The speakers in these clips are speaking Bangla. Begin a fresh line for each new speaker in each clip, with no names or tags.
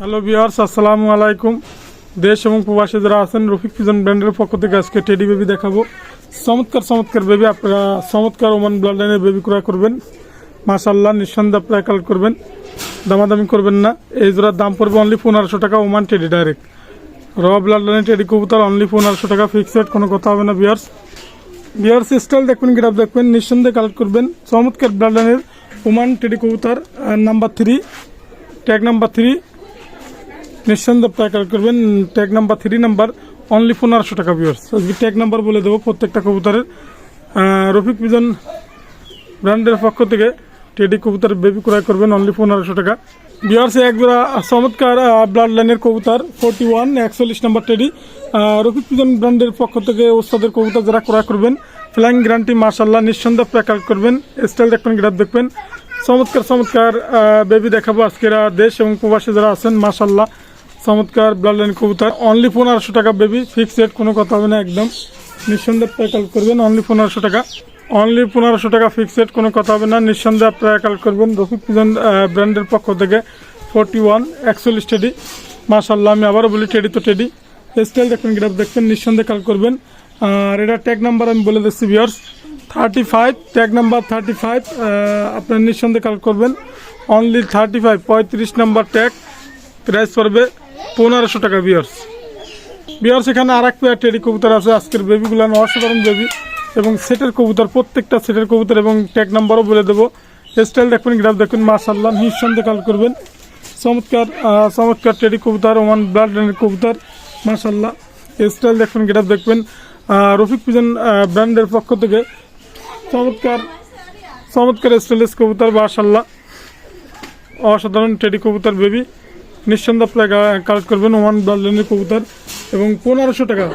হ্যালো বিয়ার্স আসসালামু আলাইকুম দেশ এবং প্রবাসী যারা আছেন, রফিক ফিজন ব্র্যান্ডের পক্ষ থেকে আজকে টেডি বেবি দেখাবো। চমৎকার চমৎকার বেবি আপনারা, চমৎকার ওমান ব্লাড লাইনের বেবি ক্রয় করবেন। মাশাল্লাহ নিঃসন্দেহে আপনারা কালেক্ট করবেন। দামাদামি করবেন না। এই জোড়ার দাম পড়বে অনলি পনেরোশো টাকা ওমান টেডি ডাইরেক্ট র ব্লাড লাইনের টেডি কবুতর অনলি পনেরোশো টাকা ফিক্সড কোনো কথা হবে না বিয়ার্স বিয়ার্স স্টাইল দেখবেন গ্রাফ দেখবেন, নিঃসন্দেহে কালেক্ট করবেন। চমৎকার ব্লাড লাইনের ওমান টেডি কবুতর number three tag number three নিঃসন্দেহে কালেক্ট করবেন tag number three number only পনেরোশো টাকা ভিউয়ার্স আজকে ট্যাগ নাম্বার বলে দেবো প্রত্যেকটা কবুতরের। রফিক পিজন ব্র্যান্ডের পক্ষ থেকে টেডি কবুতর বেবি ক্রয় করবেন অনলি পনেরোশো টাকা। বিহার্সে একজোড়া চমৎকার ব্লাড লাইনের কবুতর ফোরটি ওয়ান একচল্লিশ নম্বর টেডি রফিক পিজন ব্র্যান্ডের পক্ষ থেকে ওস্তাদের কবুতর যারা ক্রয় করবেন ফ্লাইং গ্যারান্টি মার্শাল্লাহ নিঃসন্দেহে কালেক্ট করবেন স্টাইল দেখবেন গ্রাফ দেখবেন। চমৎকার চমৎকার বেবি দেখাবো আজকেরা দেশ এবং প্রবাসী যারা আছেন মার্শাল্লাহ চমৎকার ব্লাড লাইন কবুতর। অনলি পনেরোশো টাকা বেবি ফিক্সড রেট কোনো কথা হবে না, একদম। নিঃসন্দেহে আপনারা কাল করবেন অনলি পনেরোশো টাকা। অনলি পনেরোশো টাকা ফিক্সড রেট কোনো কথা হবে না, নিঃসন্দেহে আপনারা কাল করবেন। রফিক পিজন ব্র্যান্ডের পক্ষ থেকে ফোরটি ওয়ান একচল্লিশ টেডি মাশাল্লাহ আমি আবারও বলি টেডি তো টেডি স্টাইল দেখবেন গ্রাফ দেখবেন নিঃসন্দেহে কাল করবেন। আর এটা ট্যাগ নাম্বার আমি বলে দিচ্ছি viewers thirty five tag number thirty five আপনার নিঃসন্দেহে কাল করবেন। অনলি থার্টি ফাইভ পঁয়ত্রিশ নাম্বার ট্যাগ প্রাইস পড়বে পনেরোশো টাকা বিয়ার্স। বিয়ার্স এখানে আর এক পেয়ার টেডি কবুতর আছে, আজকের বেবিগুলো অসাধারণ বেবি এবং সেটের কবুতর, প্রত্যেকটা সেটের কবুতর এবং ট্যাগ নাম্বারও বলে দেবো। স্টাইল দেখবেন গ্রাফ দেখবেন মার্শাল্লাহ নিঃসন্দেহে কাল করবেন। চমৎকার চমৎকার টেডি কবুতর, ওমান ব্লাড কবুতর মার্শাল্লাহ স্টাইল দেখবেন গ্রাফ দেখবেন। রফিক পিজন ব্র্যান্ডের পক্ষ থেকে চমৎকার চমৎকার স্টাইলিশ কবুতর মার্শাল্লাহ অসাধারণ টেডি কবুতর বেবি নিঃসন্দেহে আপনারা কালেক্ট করবেন ওমান ব্লাডলাইনের কবুতর এবং পনেরোশো টাকা।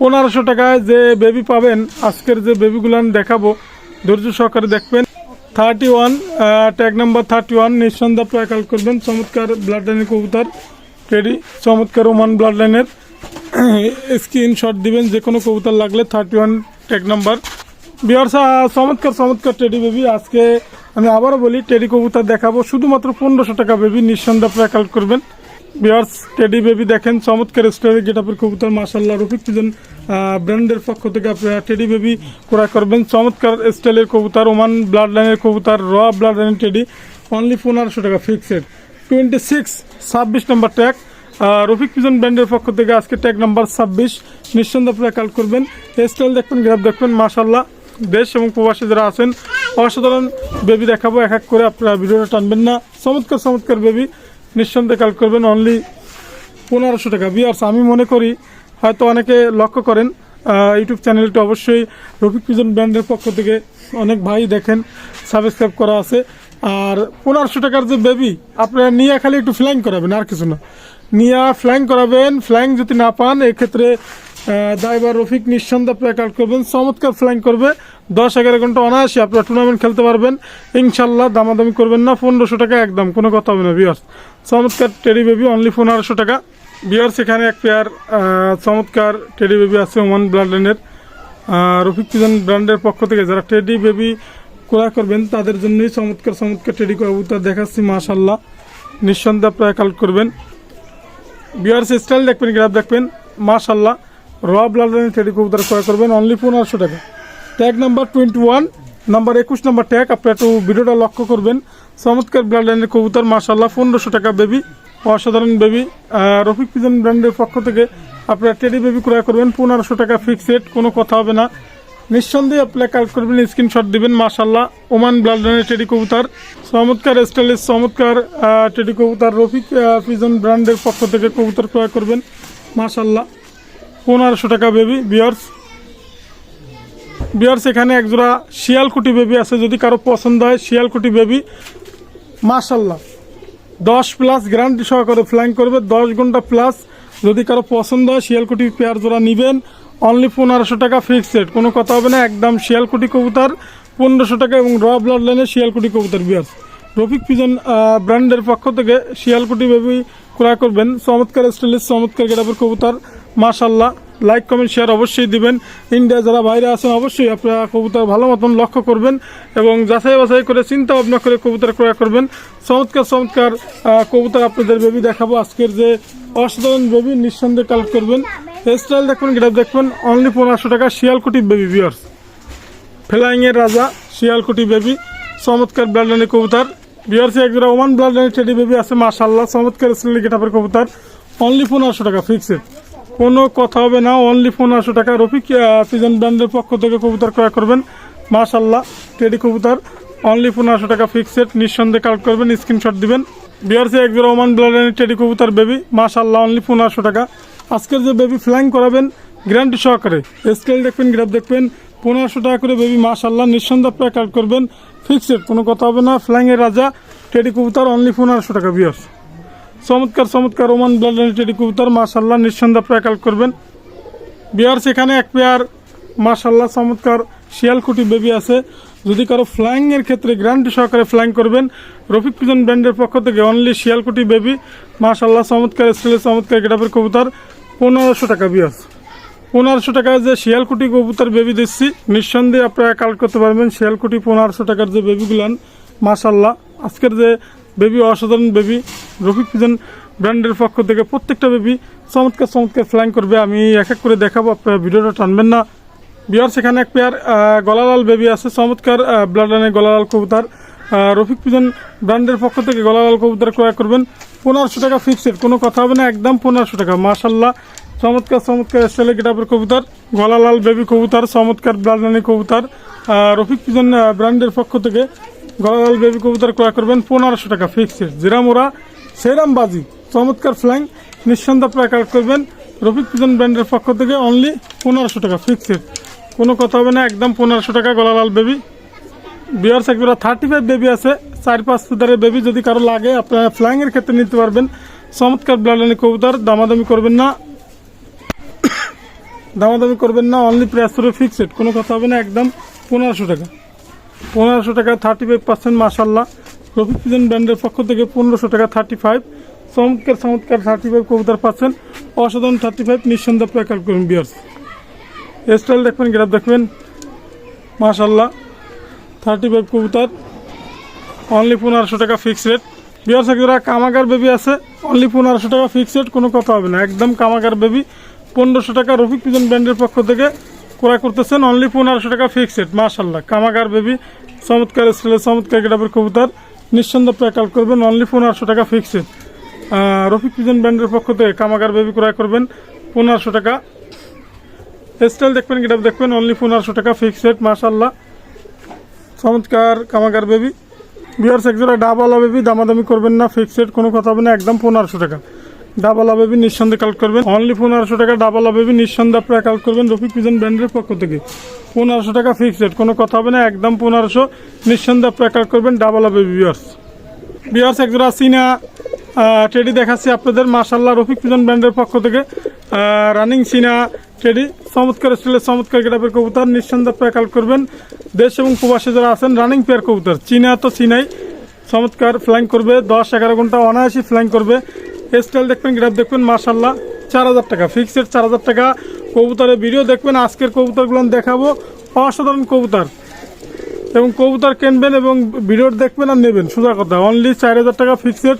পনেরোশো টাকায় যে বেবি পাবেন, আজকের যে বেবিগুলো দেখাবো, ধৈর্য সহকারে দেখবেন। Thirty one tag number thirty one নিঃসন্দেহে আপনারা কালেক্ট করবেন। চমৎকার ব্লাড লাইনের কবুতর টেডি চমৎকার ওমান ব্লাড লাইনের স্ক্রিনশট দিবেন যে কোনো কবুতর লাগলে থার্টি ওয়ান ট্যাগ নাম্বার বিহার্স চমৎকার চমৎকার টেডি বেবি আজকে আমি আবারও বলি টেডি কবুতর দেখাবো। শুধুমাত্র পনেরোশো টাকা বেবি নিঃসন্দেহে কালেক্ট করবেন। বিহার্স টেডি বেবি দেখেন, চমৎকার স্টোরি গেটাপের কবুতর মাসাল্লাহ রফিক পিজন ব্র্যান্ডের পক্ষ থেকে আপনারা টেডি বেবি ক্রয় করবেন। চমৎকার স্টাইলের কবুতর ওমান ব্লাড লাইনের কবুতর র ব্লাড লাইনের টেডি অনলি পনেরোশো টাকা ফিক্সড টোয়েন্টি সিক্স ছাব্বিশ নম্বর ট্যাগ রফিক পিজন ব্র্যান্ডের পক্ষ থেকে আজকে ট্যাগ নাম্বার ছাব্বিশ। নিঃসন্দেহে আপনারা কাল করবেন। স্টাইল দেখবেন গ্রাফ দেখবেন মাশাল্লাহ দেশ এবং প্রবাসী যারা আছেন, অসাধারণ বেবি দেখাবো। এক এক করে আপনারা ভিডিওটা টানবেন না। চমৎকার চমৎকার বেবি। নিঃসন্দেহে কাল করবেন অনলি পনেরোশো টাকা। বিয়ার্স আমি মনে করি, হয়তো অনেকে লক্ষ্য করেন ইউটিউব চ্যানেলটা অবশ্যই রফিক পিজন ব্র্যান্ডের পক্ষ থেকে অনেক ভাই দেখেন সাবস্ক্রাইব করা আছে। আর পনেরোশো টাকার যে বেবি, আপনারা নিয়ে খালি একটু ফ্ল্যাং করাবেন, আর কিছু না। নিয়ে ফ্ল্যাং করাবেন। ফ্ল্যাং যদি না পান, এক্ষেত্রে ড্রাইভার রফিক নিঃসন্দেহে আপনারা কাল করবেন। চমৎকার ফ্লাইং করবে। দশ, এগারো ঘণ্টা অনায়াসে আপনারা টুর্নামেন্ট খেলতে পারবেন। ইনশাল্লাহ দামাদামি করবেন না। পনেরোশো টাকা একদম, কোনো কথা হবে না বিয়ার্স চমৎকার টেরি বেবি অনলি পনেরোশো টাকা। বিয়ার্স এখানে এক পেয়ার চমৎকার টেডি বেবি আছে ওমান লাইনের রফিক পিজন ব্র্যান্ডের পক্ষ থেকে যারা টেডি বেবি ক্রয় করবেন, তাদের জন্যই চমৎকার চমৎকার টেডি কবুতর দেখাচ্ছি মাশাল্লাহ নিঃসন্দেহে আপনারা কালেক্ট করবেন। বিয়ার্স স্টাইল দেখবেন গ্রাফ দেখবেন মাশাল্লাহ র ব্লাড লাইনের টেডি কবুতর ক্রয় করবেন অনলি পনেরোশো টাকা। Tag number twenty one number একুশ নাম্বার ট্যাগ আপনারা একটু ভিডিওটা লক্ষ্য করবেন। চমৎকার লাইনের কবুতর মাশাল্লাহ পনেরোশো টাকা বেবি অসাধারণ বেবি রফিক পিজন ব্র্যান্ডের পক্ষ থেকে আপনারা টেডি বেবি ক্রয় করবেন, পনেরোশো টাকা ফিক্সড কোনো কথা হবে না। নিঃসন্দেহে আপনারা কালেক্ট করবেন স্ক্রিনশট দিবেন মাশাল্লাহ ওমান ব্লাড লাইনের টেডি কবুতর। চমৎকার স্টাইলিশ চমৎকার টেডি কবুতর, রফিক পিজন ব্র্যান্ডের পক্ষ থেকে কবুতর ক্রয় করবেন মাশাল্লাহ পনেরোশো টাকা বেবি বিয়ার্স বিয়ার্স এখানে একজোড়া শিয়ালকুটি বেবি আছে, যদি কারও পছন্দ হয়, শিয়ালকুটি বেবি মাশাল্লাহ দশ প্লাস গ্যারান্টি সহকারে ফ্লাইং করবে, দশ ঘণ্টা প্লাস যদি কারও পছন্দ হয়, শিয়ালকুটি পেয়ার জোড়া নেবেন। অনলি পনেরোশো টাকা ফিক্সড কোনো কথা হবে না, একদম শিয়ালকুটি কবুতর। পনেরোশো টাকা এবং র ব্লাড লাইনে শিয়ালকুটি কবুতর বিয়ার্স রফিক পিজন ব্র্যান্ডের পক্ষ থেকে শিয়ালকুটি বেবি ক্রয় করবেন। চমৎকার স্টাইলিশ চমৎকার গেটাপের কবুতর। মাশাল্লাহ লাইক কমেন্ট শেয়ার অবশ্যই দিবেন। ইন্ডিয়া যারা বাইরে আছেন, অবশ্যই আপনারা কবুতর ভালো মতন লক্ষ্য করবেন এবং যাচাই বাছাই করে, চিন্তা ভাবনা করে কবুতর ক্রয় করবেন। চমৎকার চমৎকার কবুতর আপনাদের বেবি দেখাবো। আজকের যে অসাধারণ বেবি নিঃসন্দেহে কালেক্ট করবেন। স্টাইল দেখবেন গ্রাফ দেখবেন অনলি পনেরোশো টাকা, শিয়ালকুটি বেবি বিয়ার্স ফ্লাইংয়ের রাজা, শিয়ালকুটি বেবি চমৎকার ব্লাডলানি কবুতর। বিয়ার্সি একজোড়া ওমান ব্লাডলানি টেডি বেবি আছে মাশাল্লাহ চমৎকার স্লিলি গেটাপের কবুতর। অনলি পনেরোশো টাকা ফিক্সড কোনো কথা হবে না অনলি পনেরোশো টাকা রফিক সিজন ব্র্যান্ডের পক্ষ থেকে কবুতর ক্রয় করবেন। মাশাল্লাহ টেডি কবুতর অনলি পনেরোশো টাকা ফিক্সড নিঃসন্দেহে কালেক্ট করবেন স্ক্রিনশট দিবেন। বিয়ার্সি একজোড়া ওমান ব্লাডলানি টেডি কবুতর বেবি মাশাল্লাহ অনলি পনেরোশো টাকা। আজকের যে বেবি ফ্লাইং করাবেন গ্যারান্টি সহকারে স্কেল দেখবেন গ্রাফ দেখবেন পনেরোশো টাকা করে বেবি মাশাল্লাহ নিঃসন্দেহ প্রায় কালেক্ট করবেন ফিক্সড কোনো কথা হবে না ফ্লাইংয়ের রাজা টেডি কবুতর অনলি পনেরোশো টাকা বিয়ার্স চমৎকার চমৎকার ওমান ব্লাড টেডি কবুতর মাশাল্লাহ নিঃসন্দেহ আপনারা কালেক্ট করবেন। বিয়ার্স সেখানে এক পেয়ার মাশাল্লাহ চমৎকার শিয়ালকুটি বেবি আছে। যদি কারও ফ্লাইং এর ক্ষেত্রে গ্যারান্টি সহকারে ফ্লাইং করবেন, রফিক পিজন ব্র্যান্ডের পক্ষ থেকে অনলি শিয়ালকুটি বেবি মাশাল্লাহ চমৎকার স্টিলের চমৎকার গেটাপের কবুতর, পনেরোশো টাকা বিয়ার্স পনেরোশো টাকায় যে শিয়ালকুটি কবুতর বেবি দিচ্ছি, নিঃসন্দেহে আপনারা কালেক্ট করতে পারবেন। শিয়ালকুটি পনেরোশো টাকার যে বেবিগুলান মাশাল্লাহ আজকের যে বেবি অসাধারণ বেবি। রফিক পিজন ব্র্যান্ডের পক্ষ থেকে প্রত্যেকটা বেবি চমৎকার চমৎকার ফ্লাইং করবে। আমি এক এক করে দেখাবো, আপনারা ভিডিওটা টানবেন না। বিহার সেখানে এক পেয়ার গলালাল বেবি আছে, চমৎকার ব্লাডলাইনের গলালাল কবুতর। রফিক পিজন ব্র্যান্ডের পক্ষ থেকে গলালাল কবুতর ক্রয় করবেন। পনেরোশো টাকা ফিক্সড কোনো কথা হবে না, একদম পনেরোশো টাকা। মাশাল্লাহ চমৎকার চমৎকার স্টাইলে গেটাপের কবুতর, গলালাল বেবি কবুতর, চমৎকার ব্লাডলানি কবুতর। রফিক পিজন ব্র্যান্ডের পক্ষ থেকে গলালাল বেবি কবুতর ক্রয় করবেন পনেরোশো টাকা ফিক্সড জিরামোরা সেরাম বাজি চমৎকার ফ্ল্যাং নিঃসন্দেহ আপনারা কালেক্ট করবেন। রফিক পিজন ব্র্যান্ডের পক্ষ থেকে অনলি পনেরোশো টাকা ফিক্সড কোনো কথা হবে না, একদম পনেরোশো টাকা গলালাল বেবি। বিয়ার্স একবার থার্টি ফাইভ বেবি আছে, চার পাঁচ ফুটারের বেবি যদি কারও লাগে, আপনারা ফ্লাইংয়ের ক্ষেত্রে নিতে পারবেন। চমৎকার ব্লাডলানি কবুতর, দামাদামি করবেন না। দামাদামি করবেন না অনলি প্রাইস ফিক্সড কোনো কথা হবে না, একদম পনেরোশো টাকা। পনেরোশো টাকা থার্টি ফাইভ পার্সেন্ট মাসাল্লাহ রফিক পিজন ব্র্যান্ডের পক্ষ থেকে পনেরোশো টাকা থার্টি ফাইভ চমৎকার চমৎকার থার্টি ফাইভ কবুতর পাচ্ছেন। অসাধারণ থার্টি ফাইভ নিঃসন্দেহ প্যাকাল করুন বিয়ার্স স্টাইল দেখবেন গ্রাফ দেখবেন। মাশাল্লাহ থার্টি ফাইভ কবুতর। অনলি পনেরোশো টাকা ফিক্স রেট বিয়ার সাকিরা কামাগার বেবি আছে। অনলি পনেরোশো টাকা ফিক্স রেট কোনো কথা হবে না। একদম কামাগার বেবি পনেরোশো টাকা রফিক পিজন ব্র্যান্ডের পক্ষ থেকে ক্রয় করতেছেন অনলি পনেরোশো টাকা ফিক্স রেট মাশাল্লাহ কামাগার বেবি, চমৎকার স্টাইলের চমৎকার গেটাপের কবুতর। নিঃসন্দেহ প্যাকাল করবেন অনলি পনেরোশো টাকা ফিক্স রেট রফিক পিজন ব্র্যান্ডের পক্ষ থেকে কামাগার বেবি ক্রয় করবেন, পনেরোশো টাকা। স্টাইল দেখবেন গেটাপ দেখবেন অনলি পনেরোশো টাকা ফিক্সড মাশাল্লাহ চমৎকার কামাগার বেবি। বিয়ার সেক্সরা ডাবালা বেবি, দামাদামি করবেন না ফিক্সড কোনো কথা হবে না, একদম পনেরোশো টাকা। ডাবালা বেবি নিঃসন্দেহে কালেক্ট করবেন। অনলি পনেরোশো টাকা ডাবালা বেবি নিঃসন্দেহে আপনারা কালেক্ট করবেন রফিক পিজন ব্র্যান্ডের পক্ষ থেকে। পনেরোশো টাকা ফিক্সড কোনো কথা হবে না, একদম পনেরোশো নিঃসন্দেহে আপনারা কালেক্ট করবেন ডাবালা বেবি বিয়ার্স। বিয়ার্স একজোড়া সিনা টেডি দেখাচ্ছি আপনাদের। মাশাল্লাহ রফিক পিজন ব্র্যান্ডের পক্ষ থেকে রানিং সিনা টেডি চমৎকার স্টিলের চমৎকার গেটাপের কবুতর। নিঃসন্দেহে আপনারা কালেক্ট করবেন। দেশ এবং প্রবাসে যারা আছেন রানিং পেয়ার কবুতর। চীনা তো চীনাই। চমৎকার ফ্লাইং করবে, দশ এগারো ঘণ্টা অনায়াসি ফ্লাইং করবে। স্টাইল দেখবেন গ্রাফ দেখবেন মাশাল্লাহ চার হাজার টাকা ফিক্সড চার হাজার টাকা। কবুতরের ভিডিও দেখবেন, আজকের কবুতরগুলো দেখাবো। অসাধারণ কবুতর। এবং কবুতর কিনবেন এবং ভিডিও দেখবেন আর নেবেন, সোজা কথা। অনলি চার হাজার টাকা ফিক্সড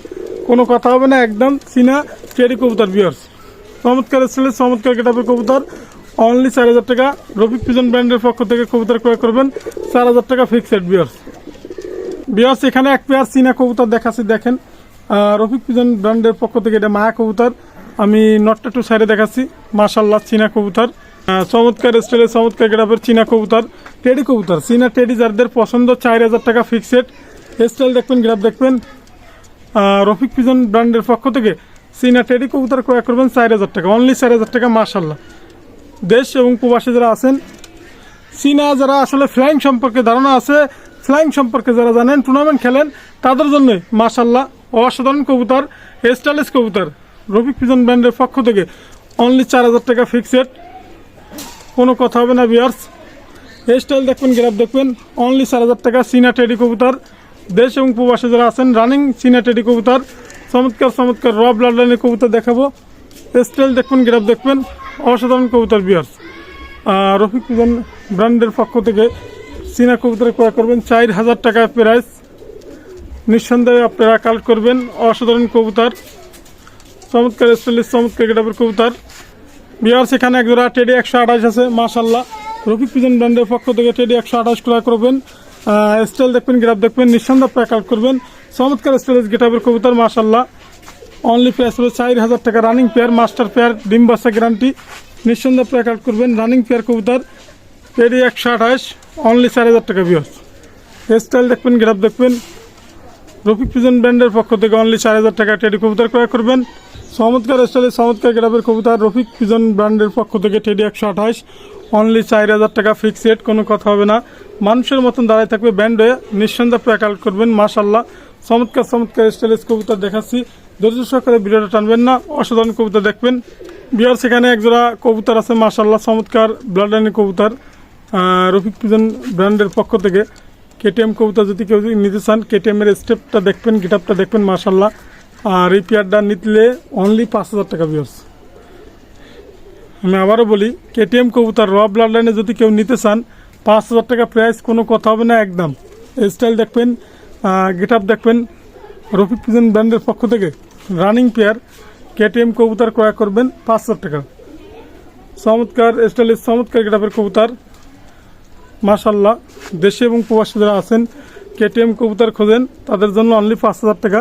কোনো কথা হবে না, একদম চীনা চেরি কবুতর বিয়ার্স চমৎকার স্টাইলের চমৎকার গেটাপের কবুতর। অনলি চার হাজার টাকা। রফিক পিজন ব্র্যান্ডের পক্ষ থেকে কবুতর ক্রয় করবেন। চার হাজার টাকা ফিক্সড বিয়ার্স বিয়ার্স এখানে এক পেয়ার চীনা কবুতর দেখাচ্ছি, দেখেন। রফিক পিজন ব্র্যান্ডের পক্ষ থেকে এটা মায়া কবুতর। আমি নটটা টু সাইডে দেখাচ্ছি। মার্শাল্লাহ চীনা কবুতর। চমৎকার স্টাইলের চমৎকার গেটাপের চীনা কবুতর। টেডি কবুতর, চীনা টেডি যাদের পছন্দ, চার হাজার টাকা ফিক্সড স্টাইল দেখবেন গ্রাফ দেখবেন। রফিক পিজন ব্র্যান্ডের পক্ষ থেকে চীনা টেডি কবুতর ক্রয় করবেন চার হাজার টাকা। অনলি চার হাজার টাকা মার্শাল্লাহ দেশ এবং প্রবাসী যারা আছেন, চীনা যারা আসলে ফ্লাইং সম্পর্কে ধারণা আছে ফ্লাইং সম্পর্কে যারা জানেন টুর্নামেন্ট খেলেন, তাদের জন্যই মাশাল্লাহ অসাধারণ কবুতর, স্টাইলিশ কবুতর। রফিক পিজন ব্র্যান্ডের পক্ষ থেকে অনলি চার হাজার টাকা ফিক্সড কোনো কথা হবে না বিয়ার্স স্টাইল দেখবেন গ্রাফ দেখবেন। অনলি চার হাজার টাকা চীনা টেডি কবুতর। দেশ এবং প্রবাসে যারা আছেন রানিং চীনা টেডি কবুতর। চমৎকার চমৎকার রব ব্লাড লাইনের কবুতর দেখাবো। স্টাইল দেখবেন গ্রাফ দেখবেন। অসাধারণ কবুতর বিয়ার্স রফিক পিজন ব্র্যান্ডের পক্ষ থেকে চীনা কবুতর ক্রয় করবেন চার হাজার টাকা প্রাইস নিঃসন্দেহে আপনারা কালেক্ট করবেন অসাধারণ কবুতর। চমৎকার স্টাইলিশ চমৎকার গেটাপের কবুতর। বিয়ার সেখানে এক জোড়া টেডি একশো আঠাশ আছে মাশাল্লাহ রফিক পিজন ব্র্যান্ডের পক্ষ থেকে টেডি একশো আঠাশ ক্রয় করবেন। স্টাইল দেখবেন গ্রাফ দেখবেন, নিঃসন্দেহ আপনারা কালেক্ট করবেন। চমৎকার স্টাইলিশ গেটাপের কবুতর মাশাল্লাহ অনলি প্রাইস হলো চার হাজার টাকা রানিং পেয়ার মাস্টার পেয়ার ডিম বাসা গ্যারান্টি নিঃসন্দেহ আপনারা কালেক্ট করবেন রানিং পেয়ার কবুতর। টেডি একশো আঠাশ অনলি চার হাজার টাকা বিয়ার্স স্টাইল দেখবেন গ্রাফ দেখবেন। রফিক পিজন ব্র্যান্ডের পক্ষ থেকে অনলি চার হাজার টাকা টেডি কবুতর ক্রয় করবেন। চমৎকার স্টাইলে চমৎকার গ্রাফের কবুতর রফিক পিজন ব্র্যান্ডের পক্ষ থেকে টেডি একশো আঠাশ। অনলি চার হাজার টাকা ফিক্স রেট কোনো কথা হবে না। মানুষের মতন দাঁড়ায় থাকবে ব্যান্ড হয়ে নিঃসন্দেহ প্রায় কালেক্ট করবেন মাশাল্লাহ চমৎকার চমৎকার স্টাইলিশ কবুতর দেখাচ্ছি। ধৈর্য সহকারে ভিডিওটা টানবেন না, অসাধারণ কবুতর দেখবেন। বিহার সেখানে একজোড়া কবুতর আছে মাশাল্লাহ চমৎকার ব্লাডানি কবুতর রফিক পিজন ব্র্যান্ডের পক্ষ থেকে। কেটিএম কবুতর যদি কেউ নিতে চান কেটিএমের স্টেপটা দেখবেন গিটাপটা দেখবেন মার্শাল্লাহ আর এই পেয়ারটা নিতলে অনলি পাঁচ হাজার টাকা বিয়ার্স আমি আবারও বলি কেটিএম কবুতর র ব্লাড লাইনে যদি কেউ নিতে চান, পাঁচ হাজার টাকা প্রাইস কোনো কথা হবে না, একদম। স্টাইল দেখবেন গেটআপ দেখবেন, রফিক পিজন ব্র্যান্ডের পক্ষ থেকে রানিং পেয়ার কেটিএম কবুতর ক্রয় করবেন পাঁচ হাজার টাকা। চমৎকার স্টাইলের চমৎকার গেটআপের কবুতর মাশাল্লাহ দেশে এবং প্রবাসী যারা আছেন কেটিএম কবুতর খোঁজেন, তাদের জন্য অনলি পাঁচ হাজার টাকা।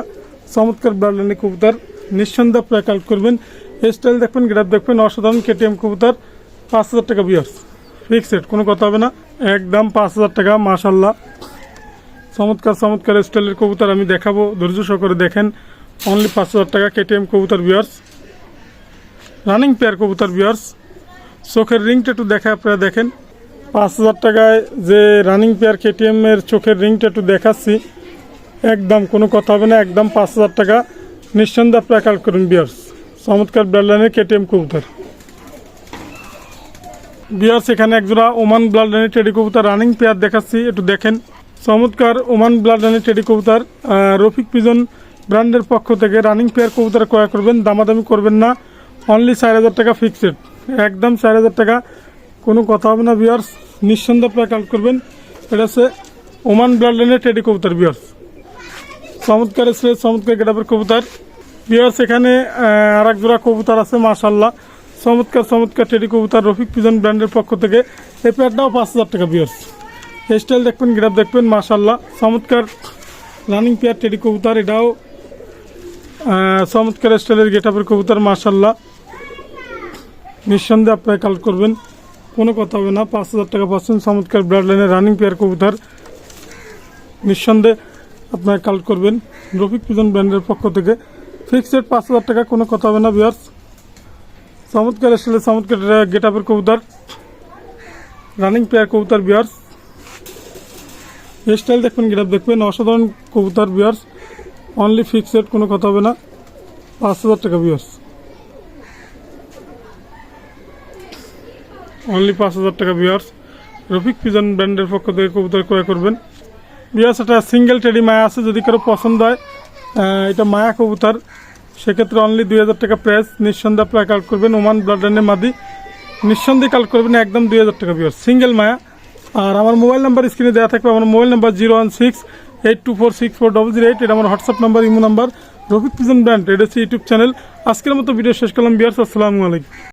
চমৎকার ব্র্যান্ডের কবুতর। নিঃসন্দেহ প্রায় কালেক্ট করবেন। স্টাইল দেখবেন গ্রাফ দেখবেন, অসাধারণ কেটিএম কবুতর। পাঁচ হাজার টাকা বিয়ার্স ফিক্সড কোনো কথা হবে না। একদম পাঁচ হাজার টাকা মাশাল্লাহ চমৎকার চমৎকার স্টাইলের কবুতর আমি দেখাবো। ধৈর্য সহকারে দেখেন। অনলি পাঁচ হাজার টাকা কেটিএম কবুতর বিয়ার্স রানিং পেয়ার কবুতর বিয়ার্স চোখের রিংটা একটু দেখে আপনারা দেখেন। পাঁচ হাজার টাকায় যে রানিং পেয়ার কেটিএম এর চোখের রিংটা একটু দেখাচ্ছি। একদম কোনো কথা হবে না, একদম পাঁচ হাজার টাকা। নিঃসন্দেহে আপনারা কাল করুন বিয়ার্স চমৎকার ব্লাড ব্লাডলাইনের কেটিএম কবুতর। বিয়ার্স এখানে একজোড়া ওমান ব্লাডলাইনের টেডি কবুতর রানিং পেয়ার দেখাচ্ছি, একটু দেখেন। চমৎকার ওমান ব্লাডলাইনের টেডি কবুতর। রফিক পিজন ব্র্যান্ডের পক্ষ থেকে রানিং পেয়ার কবুতর ক্রয় করবেন, দামাদামি করবেন না। অনলি চার হাজার টাকা ফিক্সড একদম চার হাজার টাকা। কোনো কথা হবে না বিয়ার্স নিঃসন্দেহ আপনারা কালেক্ট করবেন। এটা হচ্ছে ওমান ব্লাডলাইনের টেডি কবুতর বিয়ার্স চমৎকার এসে চমৎকার গেটাপের কবুতর। বিয়ার্স এখানে আর এক জোড়া কবুতর আছে মার্শাল্লাহ চমৎকার চমৎকার টেডি কবুতর, রফিক পিজন ব্র্যান্ডের পক্ষ থেকে। এই প্যাডটাও পাঁচ হাজার টাকা বিয়ার্স স্টাইল দেখবেন, গেটাপ দেখবেন মাশাল্লাহ চমৎকার রানিং পেয়ার টেডি কবুতর, এটাও চমৎকার স্টাইলের গেটাপের কবুতর মার্শাল্লাহ নিঃসন্দেহে আপনারা কালেক্ট করবেন। কোনো কথা হবে না। পাঁচ হাজার টাকা পাচ্ছেন চমৎকার ব্লাড লাইনের রানিং পেয়ার কবুতর। নিঃসন্দেহে আপনারা কালেক্ট করবেন রফিক পিজন ব্র্যান্ডের পক্ষ থেকে। ফিক্সড পাঁচ হাজার টাকা, কোনো কথা হবে না বিয়ার্স চমৎকার আসলে চমৎকার গেট আপের কবুতর। রানিং পেয়ার কবুতর বিয়ার্স স্টাইল দেখবেন গেট আপ দেখবেন। অসাধারণ কবুতর বিয়ার্স অনলি ফিক্সড কোনো কথা হবে না। পাঁচ হাজার টাকা বিয়ার্স অনলি পাঁচ হাজার টাকা বিয়ার্স রফিক পিজন ব্র্যান্ডের পক্ষ থেকে কবুতর ক্রয় করবেন। বিয়ার্স একটা সিঙ্গেল টেডি মায়া আছে, যদি কারও পছন্দ হয় এটা মায়া কবুতর। সেক্ষেত্রে অনলি দুই হাজার টাকা প্রাইস নিঃসন্দেহ আপনারা কালেক্ট করবেন ওমান ব্লাডানের মাদি নিঃসন্দেহে কালেক্ট করবেন, একদম দুই হাজার টাকা বিয়ার্স সিঙ্গেল মায়া। আর আমার মোবাইল নাম্বার স্ক্রিনে দেওয়া থাকবে, আমার mobile number zero one six eight two four six four double zero eight এটা আমার WhatsApp number imo number Rafiq pigeon brand, এটা হচ্ছে ইউটিউব চ্যানেল আজকের মতো ভিডিও শেষ করলাম বিয়ার্স আসসালামু আলাইকুম।